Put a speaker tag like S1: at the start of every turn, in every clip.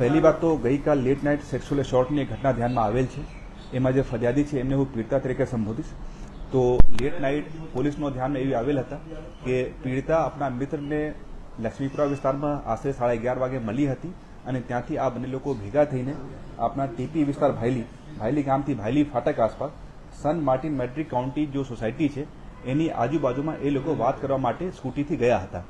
S1: પહેલી વાત તો ગઈકાલ લેટ નાઇટ સેક્સ્યુઅલ શોર્ટની ઘટના ધ્યાનમાં આવેલ છે. એમાં જે ફરિયાદી છે, એમને હું પીડિતા તરીકે સંબોધીશ. તો લેટ નાઇટ પોલીસનો ધ્યાન એવી આવેલ હતા કે પીડિતા આપણા મિત્રને લક્ષ્મીપુરા વિસ્તારમાં આશરે સાડા અગિયાર વાગે મળી હતી અને ત્યાંથી આ બંને લોકો ભેગા થઈને આપણા ટીપી વિસ્તાર ભાયલી ભાયલી ગામથી ભાયલી ફાટક આસપાસ, સન માર્ટિન મેટ્રિક કાઉન્ટી, જો સોસાયટી છે એની આજુબાજુમાં એ લોકો વાત કરવા માટે સ્કૂટીથી ગયા હતા.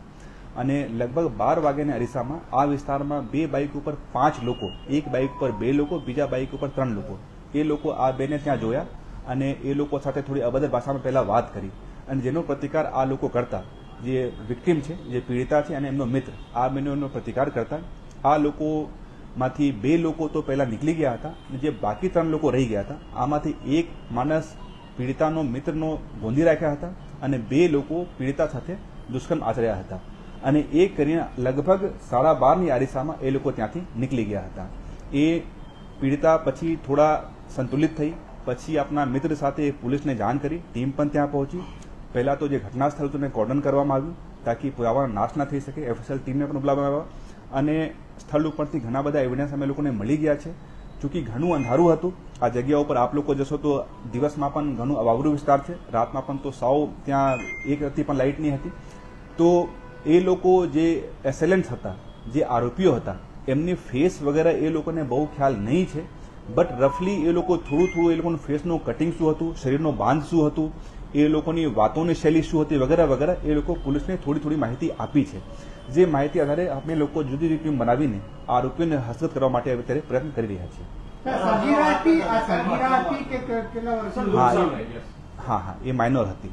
S1: અને લગભગ બાર વાગ્યાના અરીસામાં આ વિસ્તારમાં બે બાઇક ઉપર પાંચ લોકો, એક બાઇક ઉપર બે લોકો, બીજા બાઇક ઉપર ત્રણ લોકો. એ લોકો આ બેને ત્યાં જોયા અને એ લોકો સાથે થોડી અભદ્ર ભાષામાં પહેલા વાત કરી. અને જેનો પ્રતિકાર આ લોકો કરતા, જે વિક્ટિમ છે, જે પીડિતા છે અને એમનો મિત્ર, આ બંનેનો પ્રતિકાર કરતા, આ લોકોમાંથી બે લોકો તો પહેલાં નીકળી ગયા હતા અને જે બાકી ત્રણ લોકો રહી ગયા હતા, આમાંથી એક માણસ પીડિતાનો મિત્રનો ગોંધી રાખ્યા હતા અને બે લોકો પીડિતા સાથે દુષ્કર્મ આચર્યા હતા. અને એ કરીને લગભગ સાડા બારની આરિસામાં એ લોકો ત્યાંથી નીકળી ગયા હતા. એ પીડિતા પછી થોડા સંતુલિત થઈ, પછી આપણા મિત્ર સાથે પોલીસને જાણ કરી, ટીમ પણ ત્યાં પહોંચી. પહેલાં તો જે ઘટના સ્થળ હતું એને કોર્ડન કરવામાં આવ્યું, તાકી પુરાવાનો નાશ ના થઈ શકે, એફએસએલ ટીમને પણ બોલાવવામાં આવ્યા અને સ્થળ ઉપરથી ઘણા બધા એવિડન્સ અમે લોકોને મળી ગયા છે. ચૂંકી ઘણું અંધારું હતું આ જગ્યા ઉપર આપ લોકો જશો તો દિવસમાં પણ ઘણું અવાવરું વિસ્તાર છે. રાતમાં પણ તો સાવ ત્યાં એક હતી પણ લાઇટ નહીં હતી. તો એ લોકો જે એસેલન્ટ્સ હતા, જે આરોપીઓ હતા, એમની ફેસ વગેરે એ લોકોને બહુ ખ્યાલ નહીં છે. બટ રફલી એ લોકો થોડું થોડું એ લોકોનું ફેસનું કટિંગ શું હતું, શરીરનો બાંધ શું હતું, એ લોકોની વાતોની શૈલી શું હતી વગેરે વગેરે એ લોકો પોલીસને થોડી થોડી માહિતી આપી છે. જે માહિતી આધારે આપણે લોકો જુદી જુદી ટીમ બનાવીને આરોપીઓને હસ્તગત કરવા માટે અત્યારે પ્રયત્ન કરી રહ્યા છીએ. હા હા હા એ માઇનોર હતી?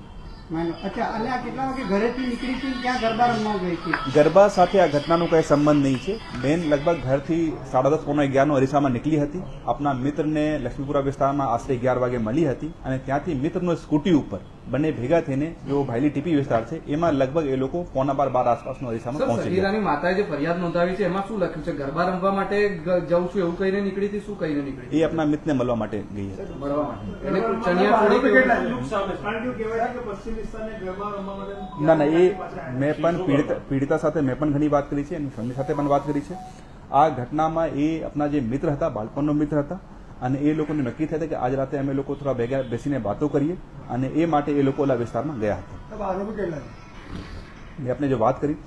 S2: ગરબા
S1: સાથે આ ઘટનાનો કઈ સંબંધ નહીં છે. બેન લગભગ ઘરથી સાડા દસ પોણા અગિયારનો અરીસામાં નીકળી હતી. આપના મિત્રને લક્ષ્મીપુરા વિસ્તારમાં આશરે અગિયાર વાગે મળી હતી અને ત્યાંથી મિત્રનો સ્કૂટી ઉપર બંને ભેગા થઈને જો ભાઈલી ટીપી વિસ્તાર છે એમાં લગભગ એ લોકો પોણા બાર બાર આસપાસનો અરીસામાં પહોંચી ગયા.
S3: માતાએ જે ફરિયાદ નોંધાવી છે એમાં શું લખ્યું છે? ગરબા રમવા માટે જવું જઉં છું એવું કહીને નીકળી હતી શું કહીને નીકળી
S1: એ આપણા મિત્રને મળવા માટે ગઈ હતી.
S3: મળવા માટે?
S1: ના ના એ મેં પણ પીડિતા પીડિતા સાથે મેં પણ ઘણી વાત કરી છે એની ફેમિલી સાથે પણ વાત કરી છે. આ ઘટનામાં એ આપણા જે મિત્ર હતા બાળપણનો મિત્ર હતા અને એ લોકોને નક્કી થયા કે આજ રાતે અમે લોકો થોડા ભેગા બેસીને વાતો કરીએ અને એ માટે એ લોકો ઓલા વિસ્તારમાં ગયા હતા. મેં આપણે જે વાત કરી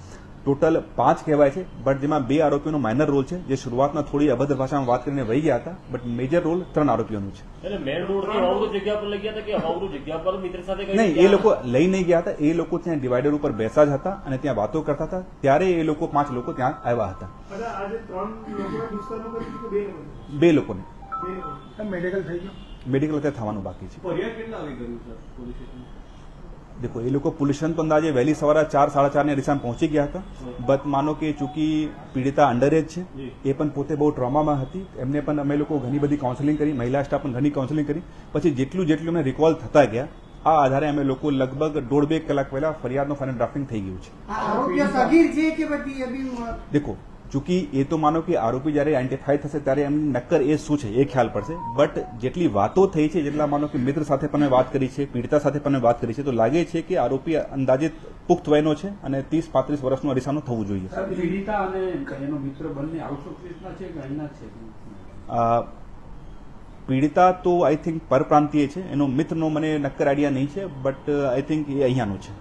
S1: ટોટલ પાંચ કહેવાય છે બટ જેમાં બે આરોપીઓનો માઇનર રોલ છે જે શરૂઆતમાં થોડી અભદ્ર ભાષામાં વાત કરીને વહી ગયા હતા બટ મેજર રોલ ત્રણ આરોપીઓનું છે.
S4: એટલે મેઇન રોડથી અવાવરું જગ્યા પર લઈ ગયા હતા કે અવાવરું જગ્યા પર મિત્ર સાથે
S1: નહીં એ લોકો લઈ નહીં ગયા હતા એ લોકો ત્યાં ડિવાઈડર ઉપર બેસા જ હતા અને ત્યાં વાતો કરતા હતા ત્યારે એ લોકો પાંચ લોકો ત્યાં આવ્યા હતા. બે લોકોને.
S2: મેડિકલ થઈ ગયું.
S1: મેડિકલ અત્યારે થવાનું બાકી છે. દેખો એ લોકો પોલીસ સ્ટેશન તો અંદાજે વહેલી સવારે ચાર સાડા ચારને ની પહોંચી ગયા હતા. બટ માનો કે ચૂંકી પીડિતા અંડર છે. એ પણ પોતે બહુ ટ્રોમામાં હતી. એમને પણ અમે લોકો ઘણી બધી કાઉન્સેલિંગ કરી મહિલા સ્ટાફ પણ ઘણી કાઉન્સેલિંગ કરી. પછી જેટલું જેટલું એમને રિકોલ થતા ગયા આ આધારે અમે લોકો લગભગ દોઢ બે કલાક પહેલા ફરિયાદનો ફાઇનલ ડ્રાફ્ટિંગ થઈ ગયું છે. દેખો ચૂંકી એ તો માનો કે આરોપી જ્યારે આઈડેન્ટિફાઈ થશે ત્યારે એમની નક્કર એ શું છે એ ખ્યાલ પડશે. બટ જેટલી વાતો થઈ છે જેટલા માનો કે મિત્ર સાથે પણ વાત કરી છે પીડિતા સાથે પણ વાત કરી છે તો લાગે છે કે આરોપી અંદાજિત પુખ્ત વયનો છે અને ત્રીસ પાંત્રીસ વર્ષનો અરીસાનો થવું જોઈએ.
S5: પીડિતા અને એનો મિત્ર બંને આઉટ ઓફ છે કે અહીંના છે?
S1: આ પીડિતા તો આઈ થિંક પરપ્રાંતીય છે. એનો મિત્રનો મને નક્કર આઈડિયા નહીં છે બટ આઈ થિંક એ અહીંયાનો છે.